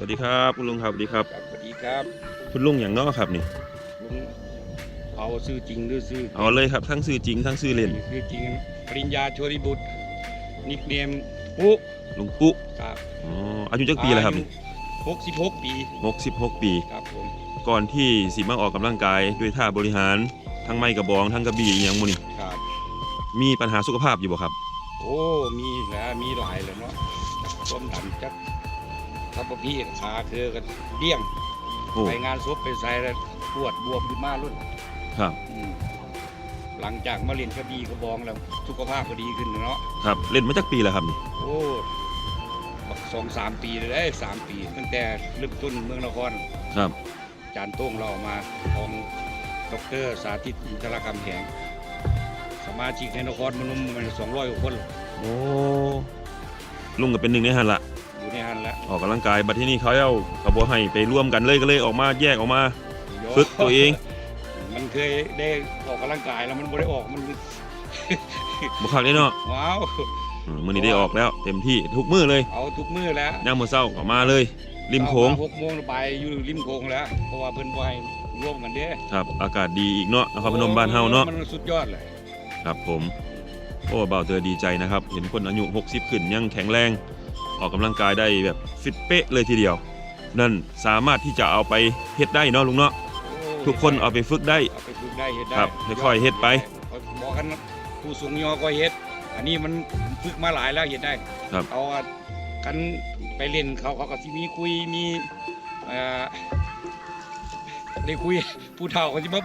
วัสดีครับคุณลุงครับสวัสดีครับครับสวัสดีครับคุณลุงอย่างเนอครับนี่ลุงเอาชื่อจริงหรือชื่อเอาเลยครับทั้งชื่อจริงทั้งชื่อเล่นชื่อจริงปริญญาโชติบุตรนิกเนมปุ๊ลุงปุ๊ครับอ๋ออายุจักปีแล้วครับนี่หกสิบหกปีหกสิบหกปีครับผมก่อนที่สิมาออกกำลังกายด้วยท่าบริหารทั้งไม้กระบองทั้งกระบี่อหย่างหมูนี่ครับ มีปัญหาสุขภาพอยู่บ่ครับ โอ้มีแหล้วมีหลายเลยเนาะต้มดันจัก ทับพี่ขาคือกันเดี้ยงโอ้ไปงานศพไปใส่แล้วปวดบวมขึ้นมารุ่นครับ อืมหลังจากมาเรียนกระบี่กระบองแล้วสุขภาพก็ดีขึ้นเนาะครับ เล่นมาจักปีแล้วครับนี่โอ้บักสองสามปีเลยได้สามปี ตั้งแต่เริ่มต้นเมืองนคร ครับ จานโต้งเรามาของดอกเตอรสาธิตอินทรคำแหงสมาชิกในนครมนุมมันสองร้อยกว่าคนโอ้ลุงก็เป็นหนึ่งในหันละ อยู่ในหันแล้วออกกำลังกายบัดที่นี่เขาเอากระบอกให้ไปร่วมกันเลยก็เลยออกมาแยกออกมาฝึกตัวเอง มันเคยได้ออกกำลังกายแล้วมันไม่ได้ออกมันบุคักเลยเนาะว้าวอืมมื้อนี้ได้ออกแล้ว เต็มที่ทุกมื้อเลยเอาทุกมือแล้วย่างมื้อเช้าออกมาเลย ริมโขงเช้าาหกโมงไปอยู่ริมโขงแล้วเพราะว่าเพิ่นบ่ให้ร่วมกันเด้ครับ อากาศดีอีกเนาะนครพนมบ้านเฮาเนาะมันสุดยอดเลยครับผม โอ้เบาเตอดีใจนะครับ เห็นคนอายุ 60 ขึ้นยังแข็งแรง ออกกำลังกายได้แบบฟิตเป๊ะเลยทีเดียว นั่นสามารถที่จะเอาไปเฮ็ดได้เนาะลุงเนาะโอ้ทุกคนเอาไปฝึกได้เอาไปฝึกได้เฮ็ดได้ครับค่อยๆเฮ็ดไปบอกกันผู้สูงอายุก็เฮ็ด อันนี้มันฝึกมาหลายแล้วเฮ็ดได้ครับเอากันไปเล่นเขาเขาก็สิมีคุยมีเอ่อได้คุยผู้เฒ่าเขาสิมา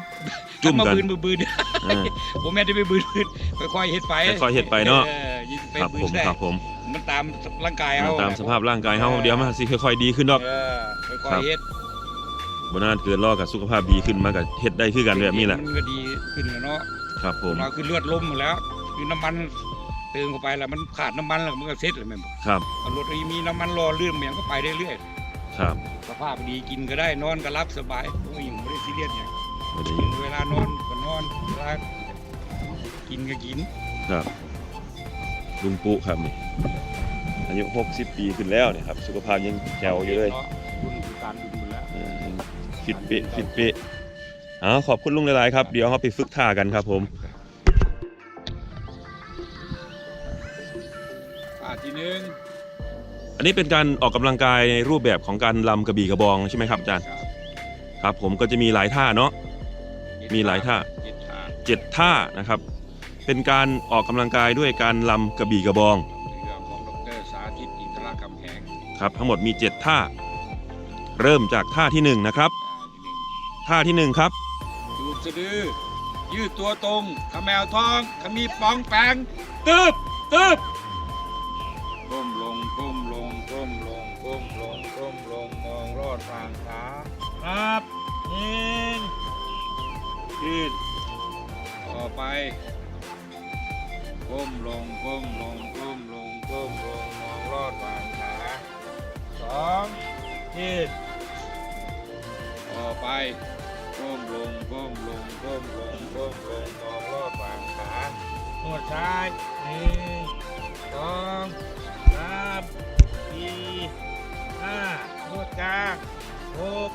จุ่มมากันบืนบืนบืนอ่าผมแม่นได้ไปบืนบืนค่อยๆเฮ็ดไปค่อยๆเฮ็ดไปเนาะออยิ่งไปครับบืผมนได้ครับผม มันตามร่างกายเอาตามสภาพร่างกายเฮาเดี๋ยวมันสิค่อยๆดีขึ้นดอก เออค่อครัยบๆเฮ็ดบ่นานเกินรอกับสุขภาพดีขึ้นมาก็เฮ็ดได้คือกันแบบนี้แหละมันก็ดีขึ้นแล้วเนาะครับผมเราคือเลือดลมหมดแล้วคือน้ำมันเติมเข้าไปแล้วมันขาดน้ำมันแล้วมันก็เซ็ตเลยแม่นบ่ครับเอารถอีมีน้ำมันรอเลื่อนมันก็ไปได้เรื่อยครับ สภาพดีกินก็ได้นอนก็รับสบายโอ้ยไม่ได้ซีเรียสอย่างบ่ได้ยินเวลานอนก็นอนเวลากินก็กินครับลุงปุ๊ครับนี่ อายุ 60 ปีขึ้นแล้วเนี่ยครับ สุขภาพยังแจ๋วอยู่เลยนาะบุญคือการบุญหมดแล้วเออฟิตเป๊ะฟิตเป๊ะอ๋อขอบคุณลุงหลายๆครับ เดี๋ยวเราไปฝึกท่ากันครับผมอ่าทีหนึงอันนี้เป็นการออกกำลังกายในรูปแบบของการลำกระบี่กระบองใช่ไหมครับอาจารย์ครับ ผมก็จะมีหลายท่าเนาะ มีหลายท่า เจ็ดท่าเจ็ดท่านะครับ เป็นการออกกำลังกายด้วยการลำกระบี่กระบองเรื่อง ครับทั้งหมดมีเจ็ดท่า เริ่มจากท่าที่หนึ่งนะครับ ท่าที่หนึ่งครับดูดสะดือ ยืดตัวตรงขมแมวทองขมีปองแปงตึบตึบก้มลงก้มลงก้มลงก้มลงก้มลงมองรอดทางขาครับนิ่งยืดต่อไปก้มลงก้มลงก้มลงก้มลงมองรอดทาง สองยืดต่อไปก้มลงก้มลงก้มลงก้มลงมองรอบวางขานวดซ้ายหนึ่งสองสามสี่ห้านวดกลางหก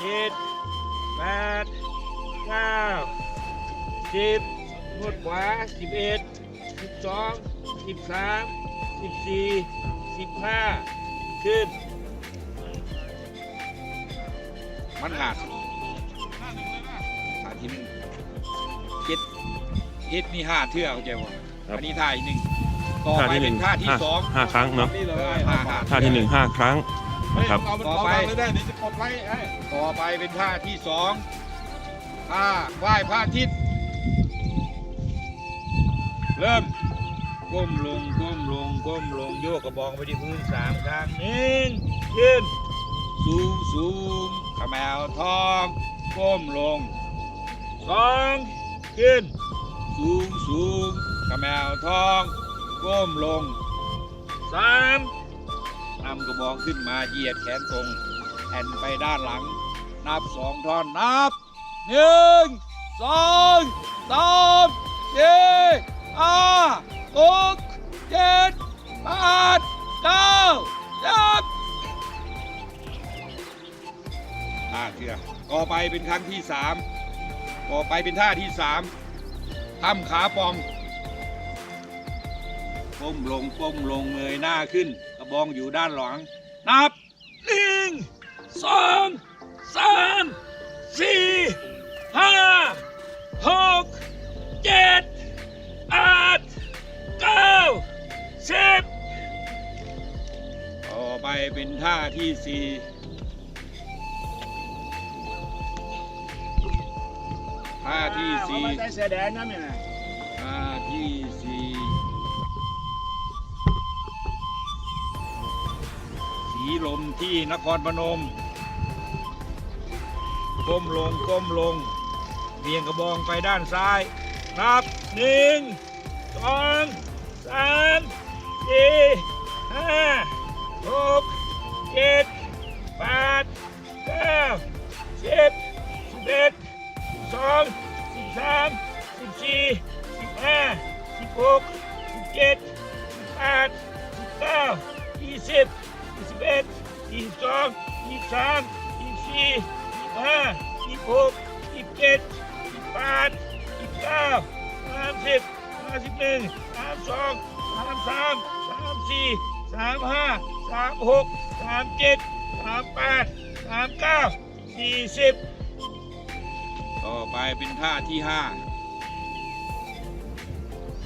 เจ็ดแปดเก้าสิบนวดขวาสิบเอ็ดสิบสองสิบสามสิบสี่สิบห้า ขึ้น มันหาดท่าที่หนึ่งเจ็ดเจ็ดมีห้าเทือกเข้าใจบ่ครับ อันนี้ท่าอีกหนึ่งต่อท่าไปที่หเป็นึ่งนท่าที่ห้าสองห้าครั้งเนาะนี่เลยห้าห้าท่าที่หนึ่งห้าครั้งนะครับ เอามันต่อเอาไปไปเลยได้เดี๋ยวจะกดไลค์ให้ต่อไปเป็นท่าที่สองท่าไหว้พระอาทิตย์เริ่ม ก้มลงก้มลงก้มลงโยกกระบองไปที่พื้นสามครั้งหนึ่งยืนสูงสูงขมแมวทองก้มลงสองขึ้นสูงสูงขมแมวทองก้มลงสามนำกระบองขึ้นมาเหยียดแขนตรงแอนไปด้านหลัง นับสองท่อนนับหนึ่งสองสามสี่ห้า หกเจ็ดแปดเก้าสิบไปเป็นครั้งที่สามต่อไปเป็นท่าที่สามทำขาปองก้มลงก้มลงเงยหน้าขึ้น กระบองอยู่ด้านหลัง นับหนึ่งสองสามสี่ห้าหกเจ็ดแปด เป็นท่าที่สี่ท่าที่สี่ ใส่เสื้อแดงนั่นเนี่ยนะท่าที่สี่สีลมที่นครพนม ก้มลงก้มลงเบี่ยงกระบองไปด้านซ้าย นับหนึ่งสองสามสี่ห้าหก เจ็ดแปดเก้าสิบสิบเอ็ดสิบสองสิบสามสิบสี่สิบห้าสิบหกสิบเจ็ดสิบแปดสิบเก้ายี่สิบยี่สิบเอ็ดยี่สิบสองยี่สิบสามยี่สิบสี่ยี่สิบห้ายี่สิบหกยี่สิบเจ็ดยี่สิบแปดยี่สิบเก้าสามสิบสามสิบหนึ่งสามสองสามสามสามสี่สามห้า สามหกสามเจ็ดสามแปดสามเก้าสี่สิบต่อไปเป็นท่าที่ห้า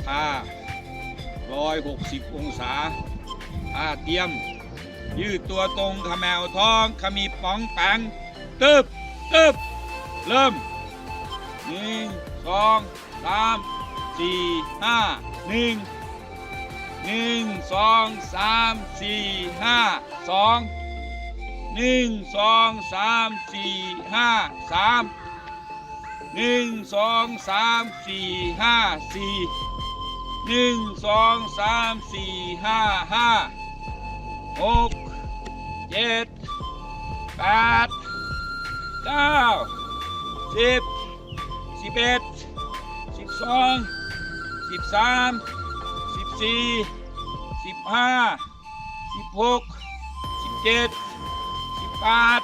ท่าร้อยหกสิบองศาท่าเตรียม ยืดตัวตรงขมแมวท้องขมีป๋องแปงตึบตึบเริ่มหนึ่งสองสามสี่ห้าหนึ่ง หนึ่งสองสามสี่ห้าสองหนึ่งสองสามสี่ห้าสามหนึ่งสองสามสี่ห้าสี่หนึ่งสองสามสี่ห้าห้าหกเจ็ดแปดเก้าสิบสิบเอ็ดสิบสองสิบสาม สิบสี่สิบห้าสิบหกสิบเจ็ดสิบแปด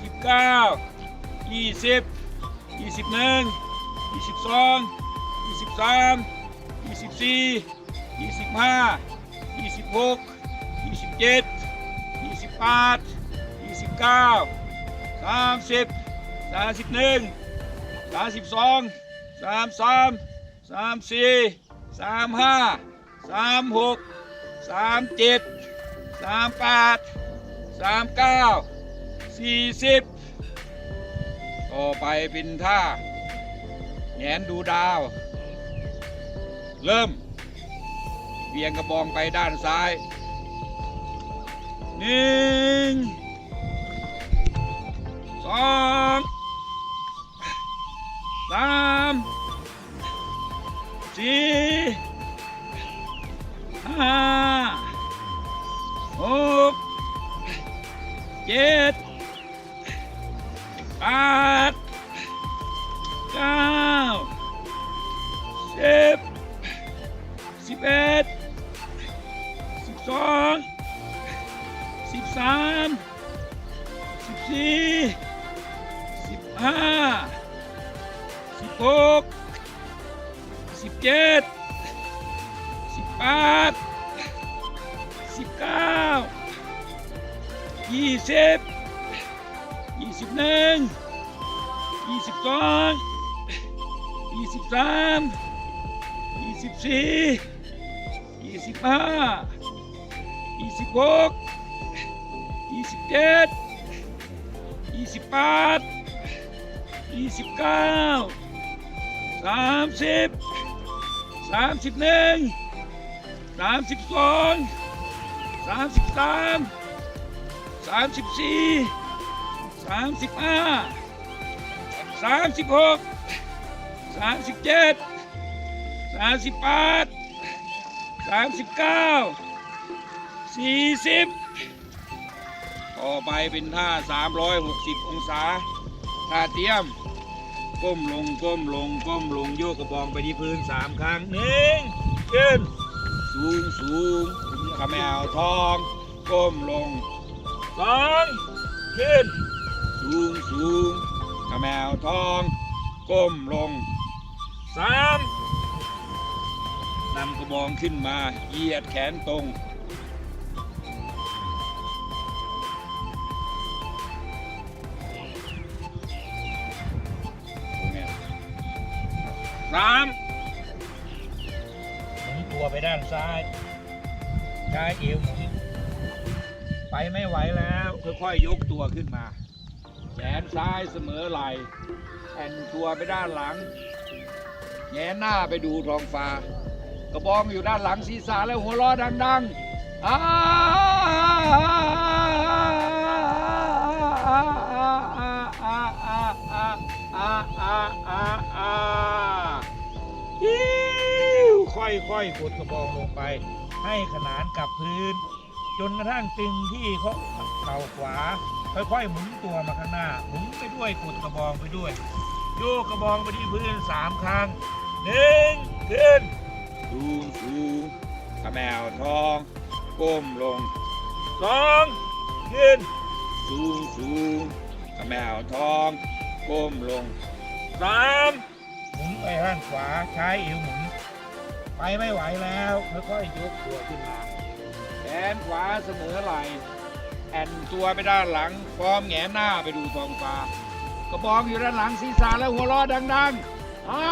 สิบเก้ายี่สิบยี่สิบหนึ่งยี่สิบสองยี่สิบสามยี่สิบสี่ยี่สิบห้ายี่สิบหกยี่สิบเจ็ดยี่สิบแปดยี่สิบเก้าสามสิบสามสิบหนึ่งสามสิบสองสามสามสามสี่สามห้า สามหกสามเจ็ดสามแปดสามเก้าสี่สิบต่อไปเป็นท่าแงนดูดาว เริ่มเบียงกระบองไปด้านซ้ายหนึ่งสองสามสี่ ห้าหกเจ็ดแปดเก้าสิบสิบเอ็ดสิบสองสิบสามสิบสี่สิบห้าสิบหกสิบเจ็ด แปดสิบเก้ายี่สิบยี่สิบหนึ่งยี่สิบสองยี่สิบสามยี่สิบสี่ยี่สิบห้ายี่สิบหกยี่สิบเจ็ดยี่สิบแปดยี่สิบเก้าสามสิบสามสิบหนึ่ง สามสิบสองสามสิบสามสามสิบสี่สามสิบห้าสามสิบหกสามสิบเจ็ดสามสิบแปดสามสิบเก้าสี่สิบต่อไปเป็นท่า360องศาท่าเตรียม ก้มลงก้มลงก้มลงโยกกระบองไปที่พื้นสามครั้งหนึ่งขึ้น สูงสูงขมแมวทองก้มลงสองขึ้น สูงสูงขมวทอง ก้มลงสามนำกระบองขึ้นมาเหยียดแขนตรงสาม ตัวไปด้านซ้ายใช้เอวหมุนไปไม่ไหวแล้วค่อยๆยกตัวขึ้นมาแขนซ้ายเสมอไหล่แอนตัวไปด้านหลังแงนหน้าไปดูท้องฟ้ากระบองอยู่ด้านหลังศีรษะแล้วหัวเราะดังๆอ้า ค่อยๆกดกระบองลงไป ให้ขนานกับพื้น จนกระทั่งตึงที่เขาเข่าขวา ค่อยๆหมุนตัวมาข้างหน้าหมุนไปด้วยกดกระบองไปด้วย โยกกระบองไปที่พื้นสามครั้งหนึ่งขึ้นสูงสูงขมวทองก้มลงสองขึ้นสูงสูงขมวทองก้มลงสามหมุนไปด้านขวาใช้เอวหมุน ไปไม่ไหวแล้วค่อยๆยกตัวขึ้นมาแขนขวาเสมอไหล่แอนตัวไปด้านหลังพร้อมแงนหน้าไปดูท้องฟ้ากระบองอยู่ด้านหลังศีรษะและหัวเรอดังๆอ้า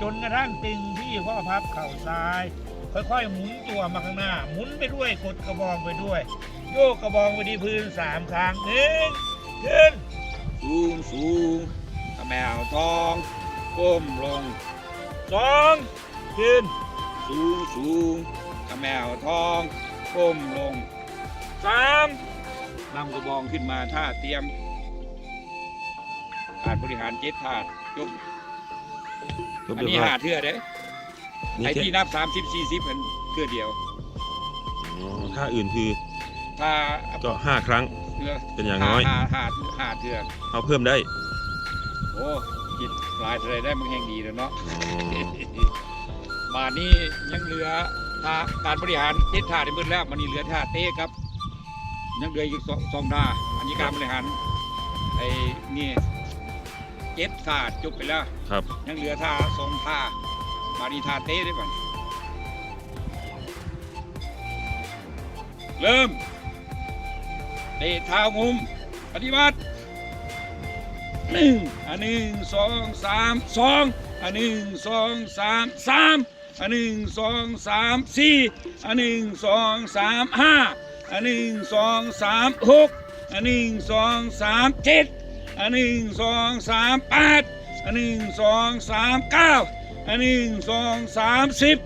จนกระทั่งตึงที่ข้อพับเข่าซ้าย ค่อยๆ หมุนตัวมาข้างหน้า หมุนไปด้วยกดกระบองไปด้วย โยกกระบองไปที่พื้นสามครั้งหนึ่งขึ้นสูงสูงขมวทองก้มลงสองขึ้นสูงสูงขมวทองก้มลงสามนำกระบองขึ้นมาท่าเตรียมการบริหารเจ็ดถาดยกจบ อันเรียบนี้ร้อยหาเทื่อเด้นี่ไอ้แค่ที่นับ30 40เป็นเทื่อเดียวอ๋อค่าอื่นคือ ถ้าก็ห้าครั้งเทื่อเป็นอย่างน้อยหาหาหาเทื่อเอาเพิ่มได้ โอ้คิดหลายอะไรได้มันแห่งดีแล้วเนาะอ๋อมานี่ยังเหลือท่าการบริหารเจ็ดท่าได้หมดแล้วมันนี่เหลือท่าเต้ครับ ยังเหลืออีกสองสองท่าอันนี้การบริหารไอ้นี่ เจ็ดท่าจบไปแล้ว ครับยังเหลือท่าสองท่ามาดีท่าเต้ได้ป่ะเริ่มเตะเท้ามุมปฏิบัติหนึ่งอันหนึ่งสองสามสองอันหนึ่งสองสามสามอันหนึ่งสองสามสี่อันหนึ่งสองสามห้าอันหนึ่งสองสามหกอันหนึ่งสองสามเจ็ด อันหนึ่งสองสามแปดอันหนึ่งสองสามเก้าอันหนึ่งสองสามสิบ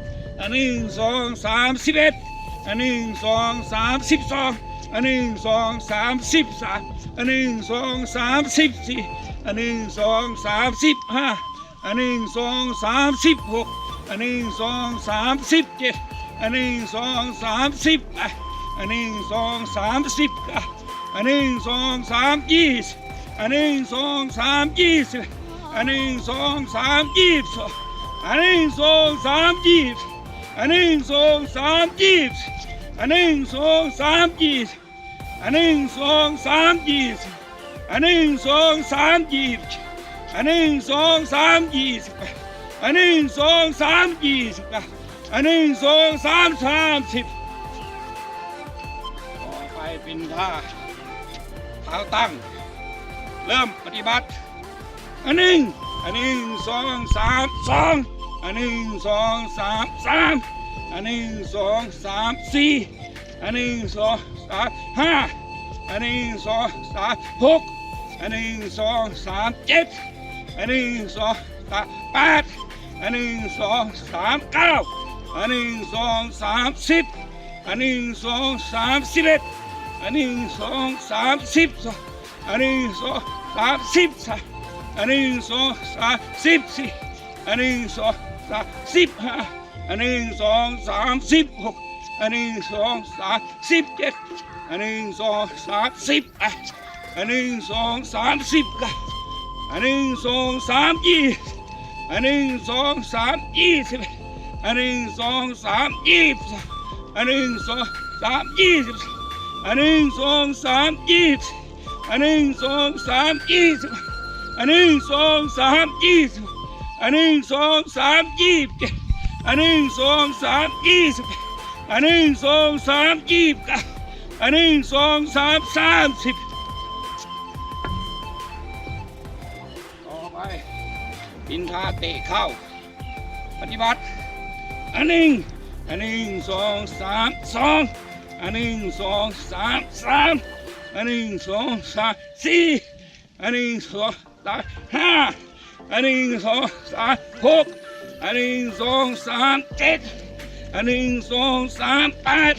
อันหนึ่งสองสามสิบเอ็ดอันหนึ่งสองสามสิบสองอันหนึ่งสองสามสิบสามอันหนึ่งสองสามสิบสี่อันหนึ่งสองสามสิบห้าอันหนึ่งสองสามสิบหกอันหนึ่งสองสามสิบเจ็ดอันหนึ่งสองสามสิบแปดอันหนึ่งสองสามสิบเก้าอันหนึ่งสองสามยี่สิบ อันหนึ่งสองสามยี่สิบอันหนึ่งสองสามยี่สิบองอันหนึ่งสองสามยี่สิบอันหนึ่งสองสามยี่สิบอันหนึ่งสองสามยี่สิบอันหนึ่งสองสามยี่สิบอันหนึ่งสองสามยี่สิบอันหนึ่งสองสามยี่สิบอันหนึ่งสองสามยี่สิบอันหนึ่งสองสามสามสิบต่อไปเป็นท่าเท้าตั้ง เริ่มปฏิบัติ อันหนึ่งอันหนึ่งสองสามสองอันหนึ่งสองสามสามอันหนึ่งสองสามสี่อันหนึ่งสองสามห้าอันหนึ่งสองสามหกอันหนึ่งสองสามเจ็ดอันหนึ่งสองสามแปดอันหนึ่งสองสามเก้าอันหนึ่งสองสามสิบอันหนึ่งสองสามสิบเอ็ดอันหนึ่งสองสามสิบสอง อันหนึ่งสองสามสิบสามอันหนึ่งสองสามสิบสี่อันหนึ่งสองสามสิบห้าอันหนึ่งสองสามสิบหกอันหนึ่งสองสามสิบเจ็ดอันหนึ่งสองสามสิบอันหนึ่งสองสามสิบก้าอันหนึ่งสองสามยี่อันหนึ่งสองสามยี่สิบอันหนึ่งสองสามยี่สิบอันหนึ่งสองสามยี่สิบอันหนึ่งสองสามยี่สิบ อันหนึ่งสองสามยี่สิบอันหนึ่งสองสามยี่สิบอันหนึ่งสองสามยี่สิบเจ็ดอันหนึ่งสองสามยี่สิบอันหนึ่งสองสามยี่สิบเก้าอันหนึ่งสองสามสามสิบต่อไปอินทาเตะเข้า ปฏิบัติ อันหนึ่งอันหนึ่งสองสามสองอันหนึ่งสองสามสาม อันหนึ่งสองสามสี่อันหนึ่งสองสามห้าอันหนึ่งสองสามหกอันหนึ่งสองสามเจ็ดอันหนึ่งสองสามแปด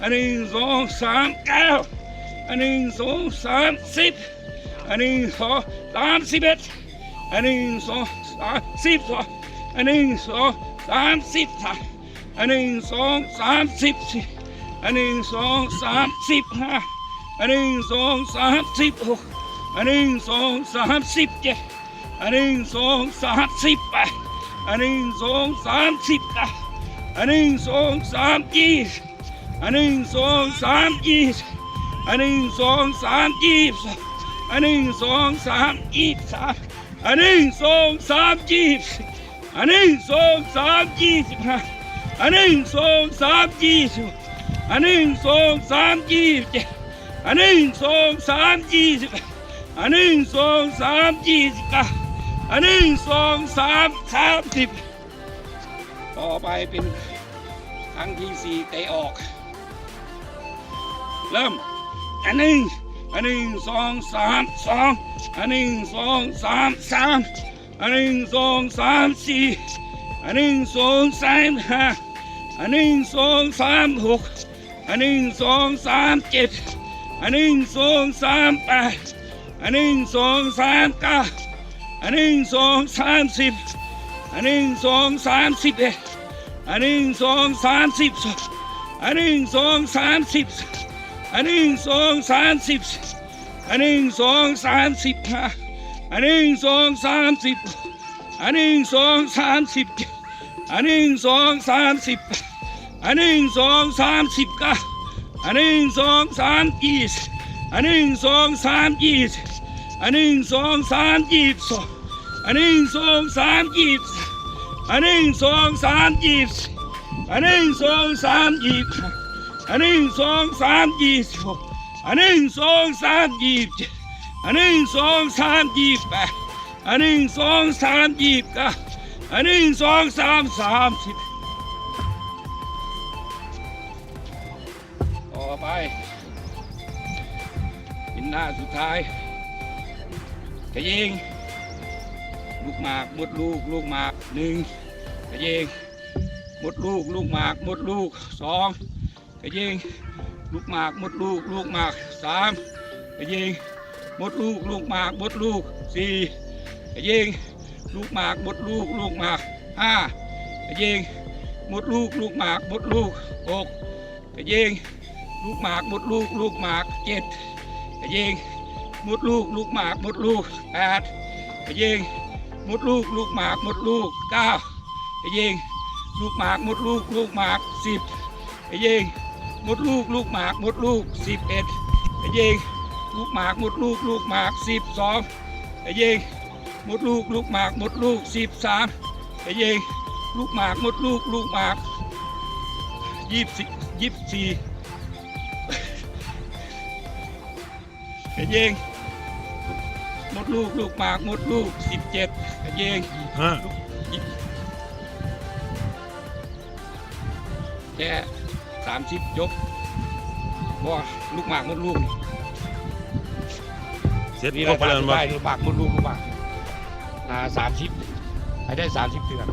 อันหนึ่งสองสามเก้าอันหนึ่งสองสามสิบอันหนึ่งสองสามสิบเอ็ดอันหนึ่งสองสามสิบสองอันหนึ่งสองสามสิบสามอันหนึ่งสองสามสิบสี่อันหนึ่งสองสามสิบห้า อันหนึ่งสองสามสิบหกอันหนึ่งสองสามสิบเจ็ดอันหนึ่งสองสามสิบแปดอันหนึ่งสองสามสิบเก้าอันหนึ่งสองสามยี่สิบอันหนึ่งสองสามยี่สิบอันหนึ่งสองสามยี่สิบอันหนึ่งสองสามยี่สิบสามอันหนึ่งสองสามยี่สิบอันหนึ่งสองสามยี่สิบห้าอันหนึ่งสองสามยี่สิบอันหนึ่งสองสามยี่สิบเจ็ด อันหนึ่งสองสามยี่สิบอันหนึ่งสองสามยี่สิบเก้าอันหนึ่งสองสามสามสิบต่อไปเป็นครั้งที่สี่เตะออก เริ่ม อันหนึ่งอันหนึ่งสองสามสองอันหนึ่งสองสามสามอันหนึ่งสองสามสี่อันหนึ่งสองสามห้าอันหนึ่งสองสามหกอันหนึ่งสองสามเจ็ด อันหนึ่งสองสามแปดอันหนึ่งสองสามเก้าอันหนึ่งสองสามสิบอันหนึ่งสองสามสิบเอ็ดอันหนึ่งสองสามสิบสองอันหนึ่งสองสามสิบอันหนึ่งสองสามสิบอันหนึ่งสองสามสิบห้าอันหนึ่งสองสามสิบอันหนึ่งสองสามสิบอันหนึ่งสองสามสิบอันหนึ่งสองสามสิบเก้า อันหนึ่งสองสามยี่สิบอันหนึ่งสองสามยี่สิบอันหนึ่งสองสามยี่สิบสองอันหนึ่งสองสามยี่สิบอันหนึ่งสองสามยี่สิบอันหนึ่งสองสามยี่สิบอันหนึ่งสองสามยี่สิบหกอันหนึ่งสองสามยี่สิบอันหนึ่งสองสามยี่สิบแปดอันหนึ่งสองสามยี่สิบเก้าอันหนึ่งสองสามสามสิบ หน้าสุดท้ายกระยิง ลูกหมากมดลูก ลูกหมากหนึ่งกระยิงมดลูก ลูกหมากมดลูกสองกระยิง ลูกหมากมดลูก ลูกหมากสามกระยิงมดลูก ลูกหมากมดลูกสี่กระยิง ลูกหมากมดลูก ลูกหมากห้ากระยิงมดลูก ลูกหมากมดลูกหกกระยิงลูกหมากมดลูก ลูกหมากเจ็ด กระยิงมุดลูกลูกหมากมุดลูกแปดกระยิงมุดลูกลูกหมากมุดลูกเก้ากระยิงลูกหมากมุดลูกลูกหมากสิบไอ้ยิงมุดลูกลูกหมากมุดลูกสิบเอ็ดไอ้ยิงลูกหมากมุดลูกลูกหมากสิบสองไอ้ยิงมุดลูกลูกหมากมุดลูกสิบสามไอ้ยิงลูกหมากมุดลูกลูกหมากยี่สิบยี่สิบสี่ ไอ้ยิงมดลูกลูกหมากมดลูกสิบเจ็ดไอ้ยิงห้าแค่สามสิบยกบ่ลูกหมากมดลูกนี่เสร็จนี่ครเราบไปแล้วทำมั้ได้ลูกหมากมดลูกลูกหมากอ่าสามสิบให้ได้สามสิบเดือน